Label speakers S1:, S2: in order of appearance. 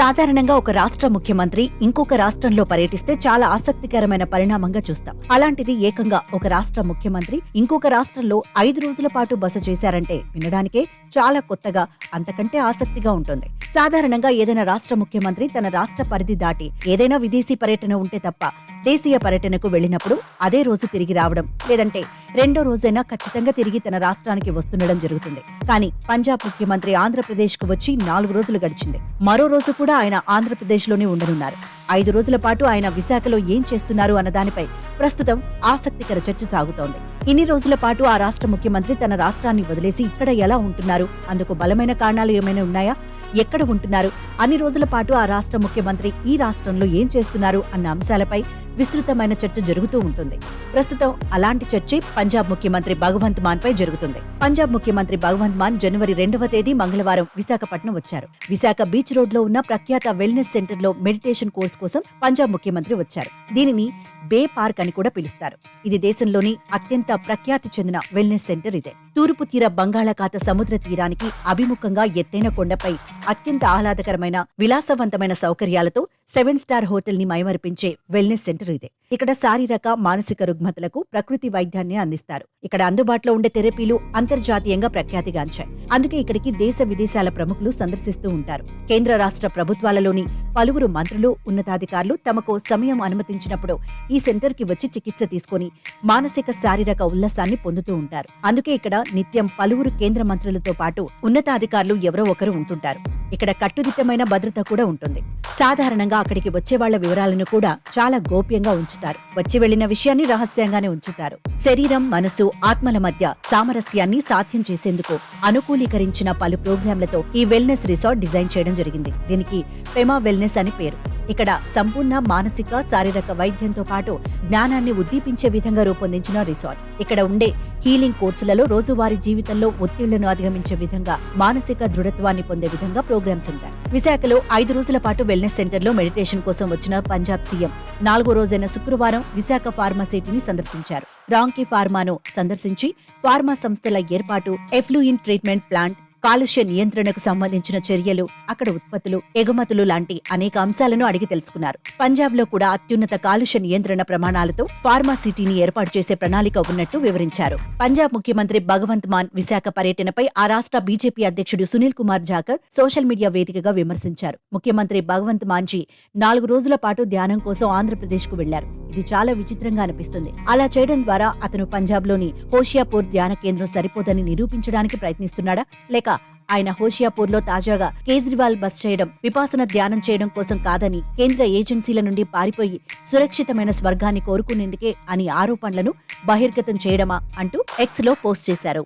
S1: సాధారణంగా ఒక రాష్ట్ర ముఖ్యమంత్రి ఇంకొక రాష్ట్రంలో పర్యటిస్తే చాలా ఆసక్తికరమైన పరిణామంగా చూస్తాం. అలాంటిది ఏకంగా ఒక రాష్ట్ర ముఖ్యమంత్రి ఇంకొక రాష్ట్రంలో ఐదు రోజుల పాటు బస చేశారంటే వినడానికే చాలా కొత్తగా అంతకంటే ఆసక్తిగా ఉంటుంది. సాధారణంగా ఏదైనా రాష్ట్ర ముఖ్యమంత్రి తన రాష్ట్ర పరిధి దాటి ఏదైనా విదేశీ పర్యటన ఉంటే తప్ప దేశీయ పర్యటనకు వెళ్ళినప్పుడు అదే రోజు తిరిగి రావడం లేదంటే రెండో రోజైనా ఖచ్చితంగా తిరిగి తన రాష్ట్రానికి వస్తుండడం జరుగుతుంది. కానీ పంజాబ్ ముఖ్యమంత్రి ఆంధ్రప్రదేశ్కు వచ్చి నాలుగు రోజులు గడిచింది. మరో రోజు కూడా ఆయన ఆంధ్రప్రదేశ్లోనే ఉండనున్నారు. ఐదు రోజుల పాటు ఆయన విశాఖలో ఏం చేస్తున్నారు అన్న దానిపై ప్రస్తుతం ఆసక్తికర చర్చ సాగుతోంది. ఇన్ని రోజుల పాటు ఆ రాష్ట్ర ముఖ్యమంత్రి తన రాష్ట్రాన్ని వదిలేసి ఇక్కడ ఎలా ఉంటున్నారు? అందుకు బలమైన కారణాలు ఏమైనా ఉన్నాయా? ఎక్కడ ఉంటున్నారు? అన్ని రోజుల పాటు ఆ రాష్ట్ర ముఖ్యమంత్రి ఈ రాష్ట్రంలో ఏం చేస్తున్నారు? అన్న అంశాలపై విస్తృతమైన చర్చ జరుగుతూ ఉంటుంది. ప్రస్తుతం అలాంటి చర్చే పంజాబ్ ముఖ్యమంత్రి భగవంత్ మాన్ పై జరుగుతుంది. పంజాబ్ ముఖ్యమంత్రి భగవంత్ మాన్ జనవరి రెండవ తేదీ మంగళవారం విశాఖపట్నం వచ్చారు. విశాఖ బీచ్ రోడ్లో ఉన్న ప్రఖ్యాత వెల్నెస్ సెంటర్లో మెడిటేషన్ కోర్స్ కోసం పంజాబ్ ముఖ్యమంత్రి వచ్చారు. దీనిని బే పార్క్ అని కూడా పిలుస్తారు. ఇది దేశంలోని అత్యంత ప్రఖ్యాతి చెందిన వెల్నెస్ సెంటర్ ఇదే. తూర్పు తీర బంగాళాఖాత సముద్ర తీరానికి అభిముఖంగా ఎత్తైన కొండపై అత్యంత ఆహ్లాదకరమైన విలాసవంతమైన సౌకర్యాలతో సెవెన్ స్టార్ హోటల్ని మైమరిపించే వెల్నెస్ సెంటర్ ఇదే. ఇక్కడ శారీరక మానసిక రుగ్మతలకు ప్రకృతి వైద్యాన్ని అందిస్తారు. ఇక్కడ అందుబాటులో ఉండే థెరపీలు అంతర్జాతీయంగా ప్రఖ్యాతిగాంచాయి అందుకే ఇక్కడికి దేశ విదేశాల ప్రముఖులు సందర్శిస్తూ ఉంటారు. కేంద్ర రాష్ట్ర ప్రభుత్వాలలోని పలువురు మంత్రులు ఉన్నతాధికారులు తమకు సమయం అనుమతించినప్పుడు ఈ సెంటర్కి వచ్చి చికిత్స తీసుకుని మానసిక శారీరక ఉల్లాసాన్ని పొందుతూ ఉంటారు. అందుకే ఇక్కడ నిత్యం పలువురు కేంద్ర మంత్రులతో పాటు ఉన్నతాధికారులు ఎవరో ఒకరు ఉంటుంటారు. ఇక్కడ కట్టుదిట్టమైన భద్రత కూడా ఉంటుంది. సాధారణంగా అక్కడికి వచ్చే వాళ్ళ వివరాలను కూడా చాలా గోప్యంగా ఉంచుతారు. వచ్చి వెళ్ళిన విషయాన్ని రహస్యంగానే ఉంచుతారు. శరీరం మనసు ఆత్మల మధ్య సామరస్యాన్ని సాధ్యం చేసేందుకు అనుకూలీకరించిన పలు ప్రోగ్రాంలతో ఈ వెల్నెస్ రిసార్ట్ డిజైన్ చేయడం జరిగింది. దీనికి పెమా వెల్నెస్ అని పేరు. ఇక్కడ సంపూర్ణ మానసిక శారీరక వైద్యంతో పాటు జ్ఞానాన్ని ఉద్దీపించే విధంగా రూపొందించిన రిసార్ట్. ఇక్కడ ఉండే హీలింగ్ కోర్సులలో రోజువారీ జీవితంలో ఒత్తిళ్ళను అధిగమించే విధంగా మానసిక దృఢత్వాన్ని పొందే విధంగా ప్రోగ్రామ్స్ ఉంటాయి. విశాఖలో ఐదు రోజుల పాటు వెల్నెస్ సెంటర్లో మెడిటేషన్ కోసం వచ్చిన పంజాబ్ సీఎం నాలుగో రోజైన శుక్రవారం విశాఖ ఫార్మాసిటీని సందర్శించారు. రాంకీ ఫార్మాను సందర్శించి ఫార్మా సంస్థల ఏర్పాటు ఎఫ్లూయిన్ ట్రీట్మెంట్ ప్లాంట్ కాలుష్య నియంత్రణకు సంబంధించిన చర్యలు అక్కడ ఉత్పత్తులు ఎగుమతులు లాంటి అనేక అంశాలను అడిగి తెలుసుకున్నారు. పంజాబ్లో కూడా అత్యున్నత కాలుష్య నియంత్రణ ప్రమాణాలతో ఫార్మా సిటీని ఏర్పాటు చేసే ప్రణాళిక ఉన్నట్టు వివరించారు. పంజాబ్ ముఖ్యమంత్రి భగవంత్ మాన్ విశాఖ పర్యటనపై ఆ రాష్ట్ర బీజేపీ అధ్యక్షుడు సునీల్ కుమార్ జాకర్ సోషల్ మీడియా వేదికగా విమర్శించారు. ముఖ్యమంత్రి భగవంత్ మాన్జీ నాలుగు రోజుల పాటు ధ్యానం కోసం ఆంధ్రప్రదేశ్కు వెళ్ళారు. ఇది చాలా విచిత్రంగా అనిపిస్తుంది. అలా చేయడం ద్వారా అతను పంజాబ్లోని హోషియాపూర్ ధ్యాన కేంద్రం సరిపోదని నిరూపించడానికి ప్రయత్నిస్తున్నాడా? లేక ఆయన హోషియాపూర్లో తాజాగా కేజ్రీవాల్ బస్ చేయడం విపాసన ధ్యానం చేయడం కోసం కాదని కేంద్ర ఏజెన్సీల నుండి పారిపోయి సురక్షితమైన స్వర్గాన్ని కోరుకునేందుకే అని ఆరోపణలను బహిర్గతం చేయడమా అంటూ ఎక్స్లో పోస్ట్ చేశారు.